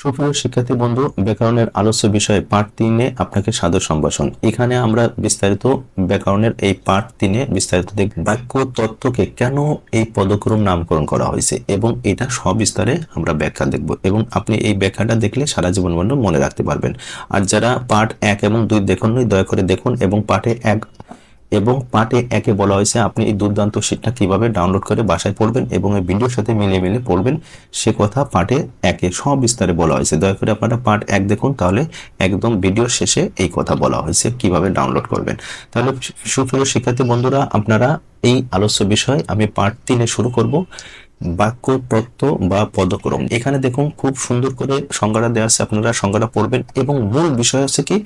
সুপ্রিয় শিক্ষার্থী বন্ধু, ব্যাকরণের আলোচ্য বিষয়ে পার্ট তিনে আপনাকে সাদর সম্ভাষণ। এখানে আমরা বিস্তারিত ব্যাকরণের এই পার্ট তিনে বিস্তারিত দেখব। বাক্য তত্ত্বকে কেন এই পদক্রম নামকরণ করা হয়েছে এবং এটা সবিস্তারে আমরা ব্যাখ্যা দেখব এবং আপনি এই ব্যাখ্যাটা দেখলে সারা জীবন মনে রাখতে পারবেন। আর যারা পার্ট এক এবং দুই দেখুন দয়া করে দেখুন এবং পার্টে এক এবং পার্টে একে বলা হয়েছে, আপনি এই দুর্দান্ত শীটটা কীভাবে ডাউনলোড করে বাসায় পড়বেন এবং এই ভিডিওর সাথে মিলে মিলে পড়বেন, সে কথা পার্টে একে সব বিস্তারে বলা হয়েছে। দয়া করে আপনারা পার্ট এক দেখুন, তাহলে একদম ভিডিওর শেষে এই কথা বলা হয়েছে, কীভাবে ডাউনলোড করবেন। তাহলে সুপ্রিয় শিক্ষার্থী বন্ধুরা, আপনারা এই আলোচ্য বিষয় আমি পার্ট তিনে শুরু করব। বাক্য তত্ত্ব বা পদক্রম। এখানে দেখুন খুব সুন্দর করে সংজ্ঞাটা দেওয়া আছে, আপনারা সংজ্ঞাটা পড়বেন এবং মূল বিষয় হচ্ছে কি,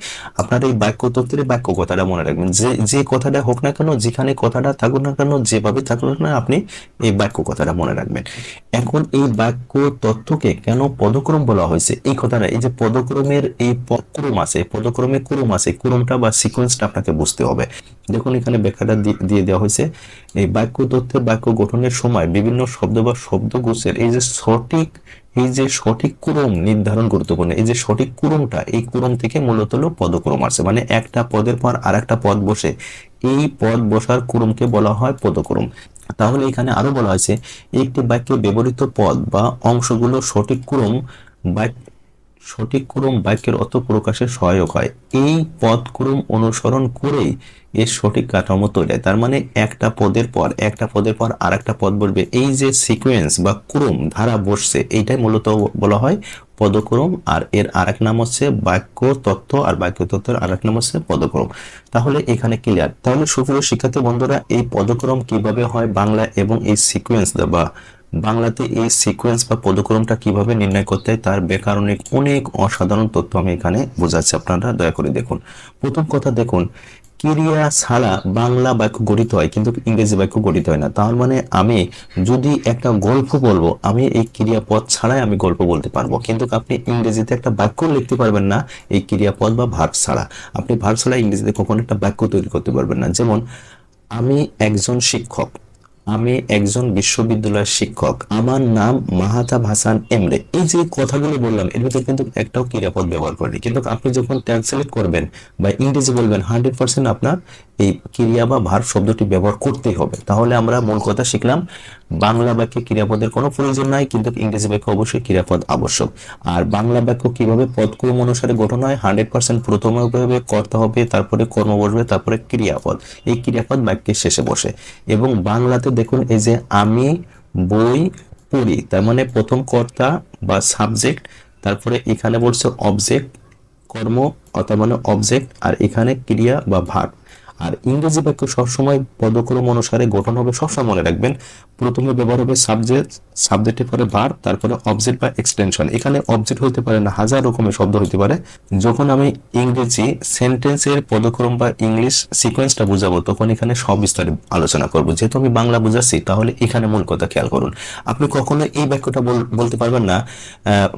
আপনারা এই বাক্য তত্ত্বের বাক্য কথাটা মনে রাখবেন। যে যে কথাটা হোক না কেন, যেখানে কথাটা থাকুক না কেন, যেভাবে থাকুক না আপনি এই বাক্য কথাটা মনে রাখবেন। এখন এই বাক্য তত্ত্বকে কেন পদক্রম বলা হয়েছে? এই কথাটা, এই যে পদক্রমের এই ক্রম আছে, পদক্রমে ক্রম আছে, ক্রমটা বা সিকোয়েন্সটা আপনাকে বুঝতে হবে। দেখুন এখানে ব্যাখ্যাটা দিয়ে দেওয়া হয়েছে এই বাক্য তথ্যের বাক্য গঠনের সময় বিভিন্ন শব্দ বা শব্দগোছের এই যে সঠিক, এই যে সঠিক ক্রম নির্ধারণ গুরুত্বপূর্ণ, এই যে সঠিক ক্রমটা এই ক্রম থেকে মূলত হলো পদক্রম আছে মানে একটা পদের পর আর একটা পদ বসে। এই পদ বসার ক্রমকে বলা হয় পদক্রম। তাহলে এখানে আরও বলা হয়েছে, একটি বাক্যে ব্যবহৃত পদ বা অংশগুলো সঠিক ক্রম বাক্য সঠিক ক্রম বাক্যের অর্থ প্রকাশে সহায়ক হয়। এই পদক্রম অনুসরণ করেই এর সঠিক কাঠামো তৈরি হয়। তার মানে একটা পদের পর একটা পদের পর আর একটা পদ বলবে। এই যে সিকোয়েন্স বা ক্রম, ধারা বসছে, এইটাই মূলত বলা হয় পদক্রম। আর এর আর এক নাম হচ্ছে বাক্য তত্ত্ব, আর বাক্য তত্ত্বের আর এক নাম হচ্ছে পদক্রম। তাহলে এখানে ক্লিয়ার তাহলে সুপ্রিয় শিক্ষার্থী বন্ধুরা, এই পদক্রম কীভাবে হয় বাংলা এবং এই সিকোয়েন্স বা বাংলাতে এই সিকোয়েন্স বা পদক্রমটা কীভাবে নির্ণয় করতে হয় তার ব্যাকরণিক অনেক অসাধারণ তথ্য আমি এখানে বোঝাচ্ছি। আপনারা দয়া করে দেখুন। প্রথম কথা দেখুন, ক্রিয়া ছাড়া বাংলা বাক্য গঠিত হয় কিন্তু ইংরেজি বাক্য গঠিত হয় না। তার মানে আমি যদি একটা গল্প বলব, আমি এই ক্রিয়াপদ ছাড়াই আমি গল্প বলতে পারব। কিন্তু আপনি ইংরেজিতে একটা বাক্য লিখতে পারবেন না, এই ক্রিয়াপদ বা ভার্ব ছাড়া। আপনি ভার্ব ছাড়া ইংরেজিতে কখনো একটা বাক্য তৈরি করতে পারবেন না। যেমন, আমি একজন শিক্ষক। আমি একজন বিশ্ববিদ্যালয়ের শিক্ষক। আমার নাম মাহাতাব হাসান এমরে। এই যে কথাগুলো বললাম, এর ভিতরে কিন্তু একটাও ক্রিয়াপদ ব্যবহার করেনি। কিন্তু আপনি যখন ট্রান্সলেট করবেন বা ইংরেজি বলবেন হান্ড্রেড পার্সেন্ট আপনার এই ক্রিয়া বা ভার শব্দটি ব্যবহার করতেই হবে। তাহলে আমরা মূল কথা শিখলাম, বাংলা বাক্যে ক্রিয়াপদের কোনো প্রয়োজন নাই, কিন্তু ইংরেজি বাক্যে অবশ্যই ক্রিয়াপদ আবশ্যক। আর বাংলা বাক্য কীভাবে পদক্রম অনুসারে গঠন হয় হান্ড্রেড পার্সেন্ট প্রথমে হবে, করতে হবে, তারপরে কর্ম বসবে তারপরে ক্রিয়াপদ। এই ক্রিয়াপদ বাক্যের শেষে বসে। এবং বাংলাতে দেখুন, এই যে আমি, বই, পড়ি, তার মানে প্রথম কর্তা বা সাবজেক্ট তারপরে এখানে বলছে অবজেক্ট কর্ম অর্থাৎ মানে অবজেক্ট আর এখানে ক্রিয়া বা ভার। আর ইংরেজি বাক্য সবসময় পদক্রম অনুসারে গঠন হবে, সবসময় মনে রাখবেন। প্রথমে ব্যবহার হবে সাবজেক্ট সাবজেক্টের পরে বার তারপরে অবজেক্ট বা এক্সটেনশন এখানে অবজেক্ট হতে পারে না, হাজার রকমের শব্দ হতে পারে। যখন আমি ইংরেজি সেন্টেন্সের পদক্রম বা ইংলিশ সিকোয়েন্সটা বুঝাবো, তখন এখানে সব বিস্তারে আলোচনা করব। যেহেতু আমি বাংলা বুঝাচ্ছি, তাহলে এখানে মূল কথা খেয়াল করুন। আপনি কখনো এই বাক্যটা বল- বলতে পারবেন না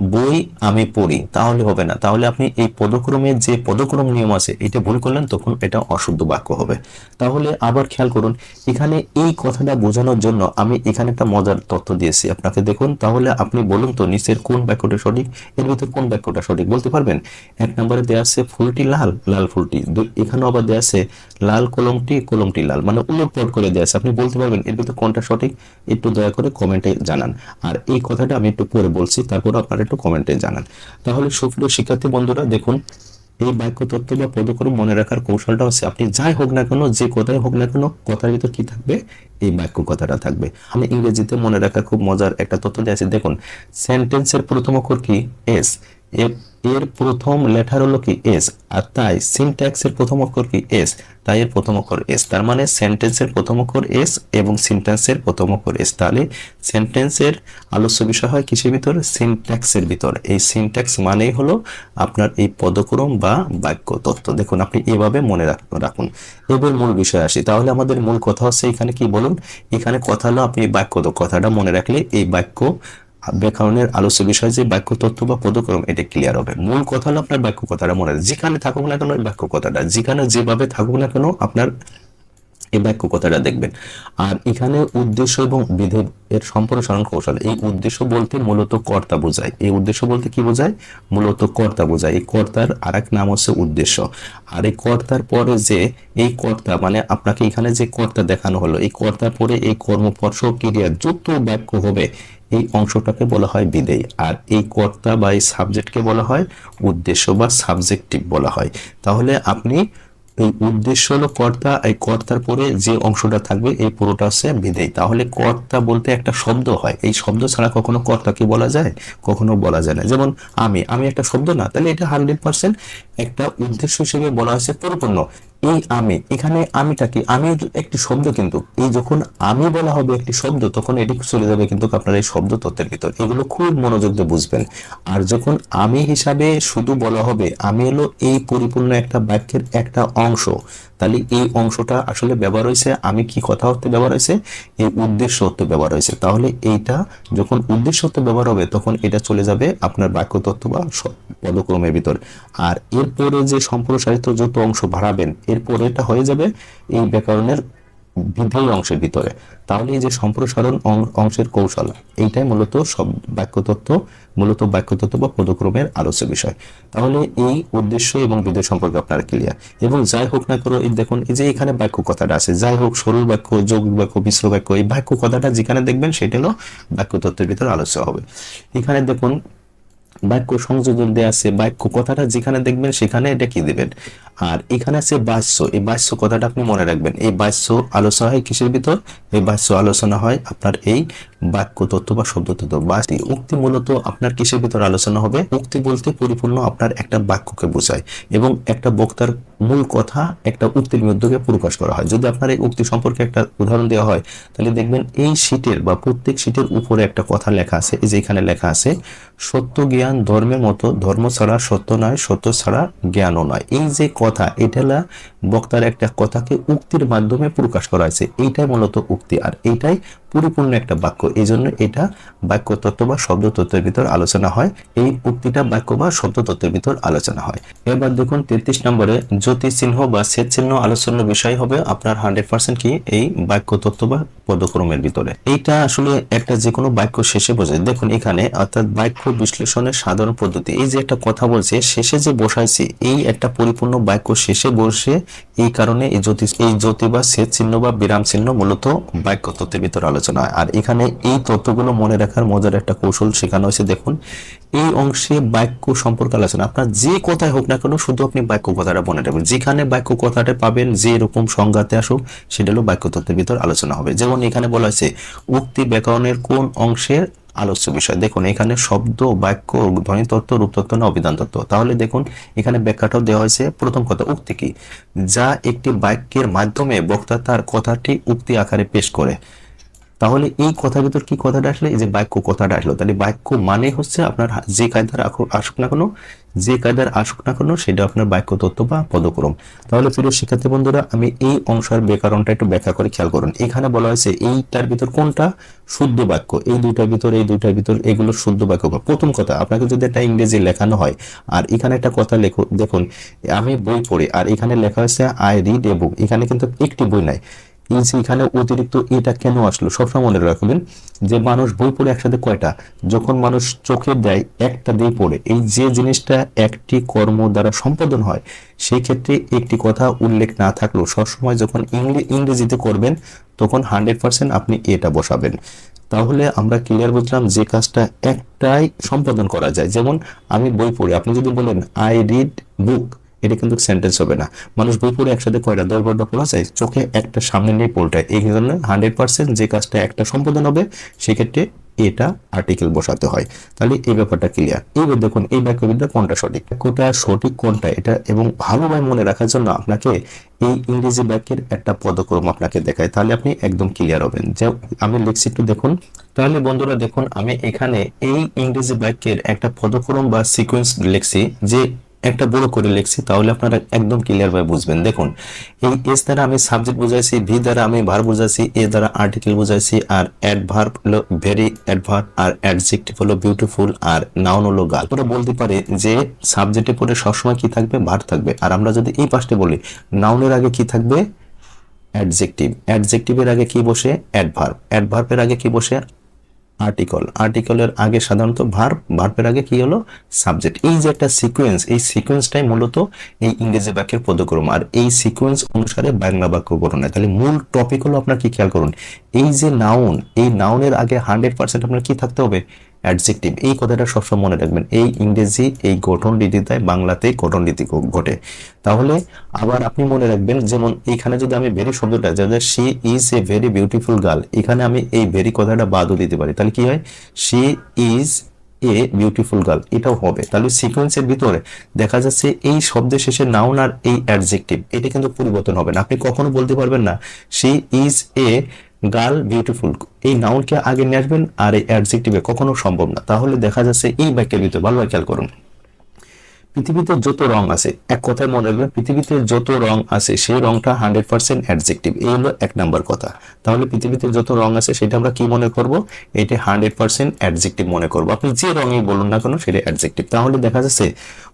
বই আমি পড়ি, তাহলে হবে না। তাহলে আপনি এই পদক্রমের যে পদক্রম নিয়ম আছে, এটা ভুল করলেন, তখন এটা অশুদ্ধ বাক্য। হবে। তাহলে আবার খেয়াল করুন, এখানে এই কথাটা বোঝানোর জন্য আমি এখানে একটা মজার তথ্য দিয়েছি। আপনাকে দেখুন, তাহলে আপনি বলুন তো নিচের কোন বাক্যটা সঠিক, এর ভিতর কোন বাক্যটা সঠিক, বলতে পারবেন? এক নম্বরে দেওয়া আছে ফুলটি লাল লাল ফুলটি। এখানেও আবার দেওয়া আছে লাল কলমটি কলমটি লাল। মানে উল্লেখ করে দেওয়া আছে। আপনি বলতে পারবেন এর ভিতর কোনটা সঠিক, একটু দয়া করে কমেন্টে জানান। আর এই কথাটা আমি একটু পরে বলছি তারপর আপনারা একটু কমেন্টে জানান। তাহলে সুপ্রিয় শিক্ষার্থী বন্ধুরা, দেখুন এই বাক্য তত্ত্ব বা পদক্রম মনে রাখার কৌশলটা হচ্ছে আপনি যাই হোক না কেন, যে কথাই হোক না কেন, কথার ভিতর কি থাকবে? এই বাক্য কথাটা থাকবে। আমি ইংরেজিতে মনে রাখার খুব মজার একটা তথ্য দিয়ে আছে দেখুন সেন্টেন্সের প্রথম অক্ষর কি? এস এর প্রথম লেটার হলো কি এস, আর তাই সিনট্যাক্সের প্রথম অক্ষর কি এস, তাই এর প্রথম অক্ষর এস। তার মানে সেন্টেন্সের প্রথম অক্ষর এস এবং সিনট্যাক্সের প্রথম অক্ষর এস। তাহলে সেন্টেন্সের আলোচ্য বিষয় হয় কিসের ভিতর? সিনট্যাক্সের ভিতর। এই সিনট্যাক্স মানেই হলো আপনার এই পদক্রম বা বাক্য তত্ত্ব। দেখুন, আপনি এভাবে মনে রাখ- রাখুন। এবার মূল বিষয় আসি। তাহলে আমাদের মূল কথা হচ্ছে এখানে কি বলুন? এখানে কথা হলো আপনি বাক্য, কথাটা মনে রাখলে এই বাক্য ব্যাকরণের আলোচ্য বিষয় যে বাক্য তথ্য বা পদক্রম, এটা ক্লিয়ার হবে। মূল কথা হলো আপনার বাক্য কথাটা মনে যেখানে থাকুক না কেন বাক্য কথাটা যেখানে যেভাবে থাকুক না কেন আপনার এই বাক্য কথাটা দেখবেন। আর এখানে উদ্দেশ্য এবং বিধেয় এর সম্প্রসারণ কৌশল। এই উদ্দেশ্য বলতে মূলত কর্তা বোঝায়। এই উদ্দেশ্য বলতে কি বোঝায়? মূলত কর্তা বোঝায়। এই কর্তার আরেক নাম হচ্ছে উদ্দেশ্য। আর এই কর্তার পরে যে এই কর্তা মানে আপনাকে এখানে যে কর্তা দেখানো হলো, এই কর্তার পরে এই কর্মপর্শ ক্রিয়া যত বাক্য হবে এই অংশটাকে বলা হয় বিধেয় আর এই কর্তা বা এই সাবজেক্টকে বলা হয় উদ্দেশ্য বা সাবজেক্টিভ বলা হয়। তাহলে আপনি এই উদ্দেশ্য হলো কর্তা, এই কর্তার পরে যে অংশটা থাকবে, এই পুরোটা হচ্ছে বিধেয় তাহলে কর্তা বলতে একটা শব্দ হয়। এই শব্দ ছাড়া কখনো কর্তাকে বলা যায়, কখনো বলা যায় না। যেমন আমি আমি একটা শব্দ না, তাহলে এটা হান্ড্রেড পার্সেন্ট একটা উদ্দেশ্য হিসেবে বলা হয়েছে পরিপূর্ণ। এই আমি, এখানে আমিটা কি? আমি একটি শব্দ কিন্তু। এই যখন আমি বলা হবে একটি শব্দ, তখন এটি চলে যাবে কিন্তু আপনার এই শব্দ তত্ত্বের ভিতর। এগুলো খুব মনোযোগ দিয়ে বুঝবেন। আর যখন আমি হিসাবে শুধু বলা হবে, আমি হলো এই পরিপূর্ণ একটা বাক্যের একটা অংশ। তাহলে এই অংশটা আসলে ব্যবহার হয়েছে, আমি কি কথা হতে ব্যবহার হয়েছে? এই উদ্দেশ্য হতে ব্যবহার হয়েছে। তাহলে এইটা যখন উদ্দেশ্য হতে ব্যবহার হবে, তখন এটা চলে যাবে আপনার বাক্য তত্ত্ব বা পদক্রমের ভিতর। আর এরপরে যে সম্প্রসারিত যত অংশ বাড়াবেন এরপরে এটা হয়ে যাবে এই ব্যাকরণের বিধেয় অংশের ভিতরে। তাহলে এই যে সম্প্রসারণ অংশের কৌশল, এইটাই মূলত সব বাক্যতত্ত্ব, মূলত বাক্যতত্ত্ব বা পদক্রমের আলোচ্য বিষয়। তাহলে এই উদ্দেশ্য এবং বিধেয় সম্পর্কে আপনারা ক্লিয়ার এবং যাই হোক না করো এই দেখুন, এই যে এখানে বাক্য কথাটা আছে, যাই হোক, সরল বাক্য, যৌগিক বাক্য, মিশ্র বাক্য, এই বাক্য কথাটা যেখানে দেখবেন, সেটা হলো বাক্যতত্ত্বের ভিতর আলোচ্য হবে। এখানে দেখুন বাক্য সংযোজন দেয়া আছে, বাক্য কথাটা যেখানে দেখবেন সেখানে এটা কি দিবেন? আর এখানে আছে বাস্য, এই বাস্য কথাটা আপনি মনে রাখবেন। এই বাস্য আলোচনা হয় কিসের ভিতর? এই বাস্য আলোচনা হয় আপনার এই বাক্য তত্ত্ব বা শব্দ তত্ত্ব। বা উক্তি মূলত আপনার কিসের ভিতর আলোচনা হবে? উক্তি বলতে পরিপূর্ণ আপনার একটা বাক্যকে বোঝায় এবং একটা বক্তার মূল কথা একটা উক্তির মধ্যে প্রকাশ করা হয়। যদি আপনার এই উক্তি সম্পর্কে একটা উদাহরণ দেওয়া হয়, তাহলে দেখবেন এই শীটের বা প্রত্যেক শীটের উপরে একটা কথা লেখা আছে, এই যে এখানে লেখা আছে, সত্য জ্ঞান ধর্মের মতো ধর্ম ছাড়া সত্য নয় সত্য ছাড়া জ্ঞানও নয় এই যে কথা এটা বক্তার একটা কথাকে উক্তির মাধ্যমে প্রকাশ করা হয়েছে। এইটাই মূলত উক্তি। আর এইটাই পরিপূর্ণ একটা বাক্য। এই জন্য এটা বাক্য তত্ত্ব বা শব্দ তত্ত্বের ভিতর আলোচনা হয়। এই উক্তিটা বাক্য বা শব্দ তত্ত্বের ভিতর আলোচনা হয়। এবার দেখুন তেত্রিশ নম্বরে জ্যোতি চিহ্ন বা সেচ চিহ্ন আলোচনার বিষয় হবে আপনার হান্ড্রেড পার্সেন্ট কি এই বাক্য তত্ত্ব বা পদক্রমের ভিতরে। এইটা আসলে একটা যে কোনো বাক্য শেষে বোঝায় দেখুন এখানে অর্থাৎ বাক্য বিশ্লেষণের সাধারণ পদ্ধতি। এই যে একটা কথা বলছে, শেষে যে বসাইছে, এই একটা পরিপূর্ণ বাক্য শেষে বসে এই কারণে এই জ্যোতি এই জ্যোতি বা সেচ চিহ্ন বা বিরাম চিহ্ন মূলত বাক্য তত্ত্বের ভিতর আলোচনা। হয় আর এখানে এই তথ্যগুলো মনে রাখার মজার একটা কৌশল শেখানো হয়েছে। দেখুন, এই অংশে বাক্য সম্পর্কে আলোচনা। আপনার যে কথায় হোক না কেন শুধু আপনি বাক্য কথাটা মনে রাখবেন। যেখানে বাক্য কথাটা পাবেন, যে এরকম সংজ্ঞাতে আসুক, সেটা হলো বাক্য তত্ত্বের ভিতর আলোচনা হবে। যেমন এখানে বলা হয়েছে, উক্তি ব্যাকরণের কোন অংশের আলোচ্য বিষয়। দেখুন, এখানে শব্দ, বাক্য, ধ্বনি তত্ত্ব, রূপ তত্ত্ব না অভিধান তত্ত্ব। তাহলে দেখুন, এখানে ব্যাখ্যাটাও দেওয়া হয়েছে। প্রথম কথা, উক্তি কি? যা একটি বাক্যের মাধ্যমে বক্তা তার কথাটি উক্তি আকারে পেশ করে। তাহলে এই কথার ভিতর কি কথাটা আসলে? এই যে বাক্য কথাটা আসলো। তাহলে বাক্য মানে হচ্ছে আপনার যে কায়দার আসুক না কেন, যে কায়দার আসুক না কেন, সেটা আপনার বাক্য তত্ত্ব বা পদক্রম। তাহলে প্রিয় শিক্ষার্থী বন্ধুরা, আমি এই অংশের ব্যাকরণটা একটু ব্যাখ্যা করে খেয়াল করুন। এখানে বলা হয়েছে, এইটার ভিতর কোনটা? শুদ্ধ বাক্য। এই দুইটার ভিতর, এই দুইটার ভিতর, এগুলো শুদ্ধ বাক্য। প্রথম কথা, আপনাকে যদি একটা ইংরেজি লেখানো হয়, আর এখানে একটা কথা লেখো দেখুন, আমি বই পড়ি, আর এখানে লেখা হয়েছে আই রিড এ বুক এখানে কিন্তু একটি বই নাই। এই অতিরিক্ত এটা কেন আসলো? সবসময় মনে রাখবেন যে মানুষ বই পড়ে একসাথে কয়টা? যখন মানুষ চোখে দেয়, একটা দিয়ে পড়ে। এই যে জিনিসটা একটি কর্ম দ্বারা সম্পাদন হয় সেই ক্ষেত্রে একটি কথা উল্লেখ না থাকলেও সবসময় যখন ইংরে- ইংরেজিতে করবেন, তখন হান্ড্রেড পার্সেন্ট আপনি এটা বসাবেন। তাহলে আমরা ক্লিয়ার বুঝলাম যে কাজটা একটাই সম্পাদন করা যায়। যেমন আমি বই পড়ি। আপনি যদি বলেন আই রিড বুক এটা কিন্তু সেন্টেন্স হবে না। মানুষ পড়ে একসাথে কয়টা? দশ বারোটা পড়া যায়, চোখে একটা সামনে নিয়ে পড়টায় এই জন্য হান্ড্রেড পার্সেন্ট যে কাজটা একটা সম্পাদন হবে, সেক্ষেত্রে এটা আর্টিকেল বসাতে হয়। তাহলে এই ব্যাপারটা ক্লিয়ার এইবার দেখুন, এই বাক্যবিদ্যা কোনটা সঠিক? কোনটা সঠিক, কোনটা এটা? এবং ভালোভাবে মনে রাখার জন্য আপনাকে এই ইংরেজি বাক্যের একটা পদক্রম আপনাকে দেখায়। তাহলে আপনি একদম ক্লিয়ার হবেন। যে আমি লিখছি একটু দেখুন। তাহলে বন্ধুরা দেখুন, আমি এখানে এই ইংরেজি বাক্যের একটা পদক্রম বা সিকোয়েন্স লিখছি যে একটা বড় করে লিখছি, তাহলে আপনারা একদম ক্লিয়ার ভাবে বুঝবেন। দেখুন, এই এস দ্বারা আমি সাবজেক্ট বুঝাইছি ভি দ্বারা আমি ভার বুঝাইছি এ দ্বারা আর্টিকেল বুঝাইছি, আর অ্যাডভার্ব হলো ভেরি অ্যাডভার্ব আর অ্যাডজেক্টিভ হলো বিউটিফুল আর নাউন হলো গাল। ওরা বলতে পারে যে সাবজেক্টে পরে সবসময় কি থাকবে? ভার থাকবে। আর আমরা যদি এই পাশে বলি নাউনের আগে কি থাকবে? অ্যাডজেক্টিভ অ্যাডজেক্টিভের আগে কি বসে? অ্যাডভার্ব অ্যাডভার্বের আগে কি বসে? আর্টিকল আর্টিকলের আগে সাধারণত ভার্ব ভার্বের আগে কি হলো? সাবজেক্ট এই যে একটা সিকোয়েন্স এই সিকোয়েন্সটাই মূলত এই ইংরেজি বাক্যের পদক্রম। আর এই সিকোয়েন্স অনুসারে বাংলা বাক্য গঠন হয়। তাহলে মূল টপিক হলো আপনার কি খেয়াল করুন? এই যে নাউন এই নাউনের আগে হান্ড্রেড পার্সেন্ট আপনার কি থাকতে হবে? অ্যাডজেক্টিভ। এই কথাটা সবসময় মনে রাখবেন। এই ইংরেজি, এই গঠন রীতিতায় বাংলাতে গঠন রীতি ঘটে। তাহলে আবার আপনি মনে রাখবেন, যেমন এখানে যদি আমি ভেরি শব্দটা যাদের she is a very beautiful girl এখানে আমি এই ভেরি কথাটা বাদও দিতে পারি। তাহলে কি হয়? She is a beautiful girl এটাও হবে। তাহলে সিকোয়েন্সের ভিতরে দেখা যাচ্ছে এই শব্দের শেষে নাউন আর এই অ্যাডজেক্টিভ এটা কিন্তু পরিবর্তন হবে না। আপনি কখনো বলতে পারবেন না she is a girl beautiful এই নাউনকে আগে নিয়ে আসবেন আর এই অ্যাডজেক্টিভে কখনো সম্ভব না। তাহলে দেখা যাচ্ছে এই বাক্যের ভিতরে ভালোভাবে খেয়াল করুন। পৃথিবীতে যত রং আছে, এক কথায় মনে রাখবেন, পৃথিবীতে যত রং আছে, সেই রংটা হান্ড্রেড পার্সেন্ট অ্যাডজেক্টিভ এই হলো এক নাম্বার কথা। তাহলে পৃথিবীতে যত রং আছে, সেটা আমরা কি মনে করব? এটা হান্ড্রেড পার্সেন্ট অ্যাডজেক্টিভ মনে করব। আপনি যে রঙই বলুন না কেন, সেটা অ্যাডজেক্টিভ তাহলে দেখা যাচ্ছে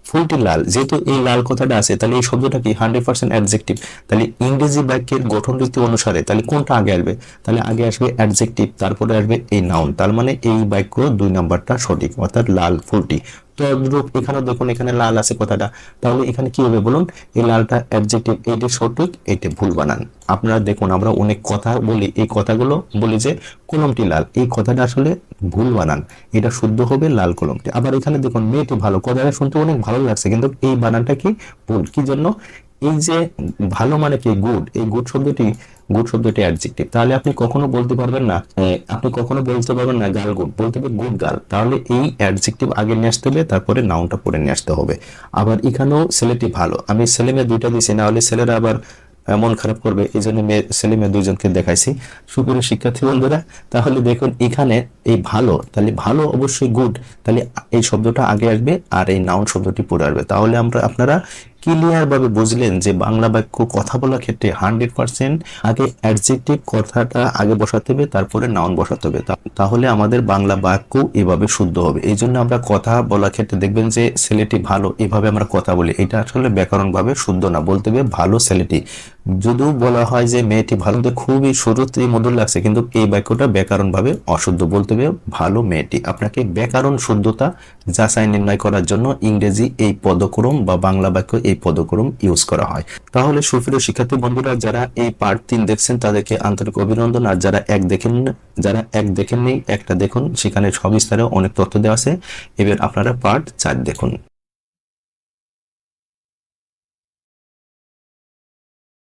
ফুলটি লাল। যেহেতু এই লাল কথাটা আছে, তাহলে এই শব্দটা কি হান্ড্রেড পার্সেন্ট অ্যাডজেক্টিভ তাহলে ইংরেজি বাক্যের গঠন রীতি অনুসারে, তাহলে কোনটা আগে আসবে? তাহলে আগে আসবে অ্যাডজেক্টিভ তারপরে আসবে এই নাউন তার মানে এই বাক্য দুই নাম্বারটা সঠিক, অর্থাৎ লাল ফুলটি। তদ্রূপ এখানে দেখুন, এখানে লাল আছে কথাটা। তাহলে এখানে কি হবে বলুন? এই লালটা অ্যাডজেক্টিভ এটা সঠিক, এটা ভুল বানান। আপনারা দেখুন, আমরা অনেক কথা বলি, এই কথাগুলো বলি যে কলমটি লাল। এই কথাটা আসলে ভুল বানান। এটা শুদ্ধ হবে লাল কলমটি। আবার এখানে দেখুন, মেয়েটি ভালো। কথাটা শুনতে অনেক ভালো লাগছে, কিন্তু এই বানানটা কি ভুল? কি জন্য? এই যে ভালো মানে কি গুড এই গুড শব্দটি গুড শব্দটি অ্যাডজেক্টিভ তাহলে আপনি কখনো বলতে পারবেন না আপনি কখনো বলতে পারবেন না গার্ল গুড বলতে হবে গুড গার্ল তাহলে এই অ্যাডজেক্টিভ আগে নিয়ে আসতে হবে, তারপরে নাউনটা পরে নিয়ে আসতে হবে। আবার এখানেও ছেলেটি ভালো। আমি ছেলে মেয়ে দুইটা দিয়েছি, না হলে ছেলেরা আবার মন খারাপ করবে। এই জন্য মেয়ে, ছেলে মেয়ে দুইজনকে দেখাইছি। সুপ্রিয় শিক্ষার্থী বন্ধুরা, তাহলে দেখুন এখানে এই ভালো, তাহলে ভালো অবশ্যই গুড তাহলে এই শব্দটা আগে আসবে আর এই নাউন শব্দটি পরে আসবে। তাহলে আমরা, আপনারা ক্লিয়ার ভাবে বুঝলেন যে বাংলা বাক্য কথা বলার ক্ষেত্রে হান্ড্রেড পার্সেন্ট আগে অ্যাডজেক্টিভ কথাটা আগে বসাতে হবে, তারপরে নাউন বসাতে হবে। তাহলে আমাদের বাংলা বাক্য এভাবে শুদ্ধ হবে। এই জন্য আমরা কথা বলার ক্ষেত্রে দেখবেন যে ছেলেটি ভালো, এভাবে আমরা কথা বলি। এটা আসলে ব্যাকরণ ভাবে শুদ্ধ না, বলতে হবে ভালো ছেলেটি। যদিও বলা হয় যে মেয়েটি ভালো খুবই শুরুতেই মধুর লাগছে, কিন্তু এই বাক্যটা ব্যাকরণ ভাবে অশুদ্ধ বলতে হবে ভালো মেয়েটি। আপনাকে ব্যাকরণ শুদ্ধতা যাচাই নির্ণয় করার জন্য ইংরেজি এই পদক্রম বা বাংলা বাক্য এই পদক্রম ইউজ করা হয়। তাহলে সুপ্রিয় শিক্ষার্থী বন্ধুরা, যারা এই পার্ট তিন দেখছেন, তাদেরকে আন্তরিক অভিনন্দন। আর যারা এক দেখেন, যারা এক দেখেননি, একটা দেখুন। সেখানে সবিস্তারে অনেক তথ্য দেওয়া আছে। এবার আপনারা পার্ট চার দেখুন।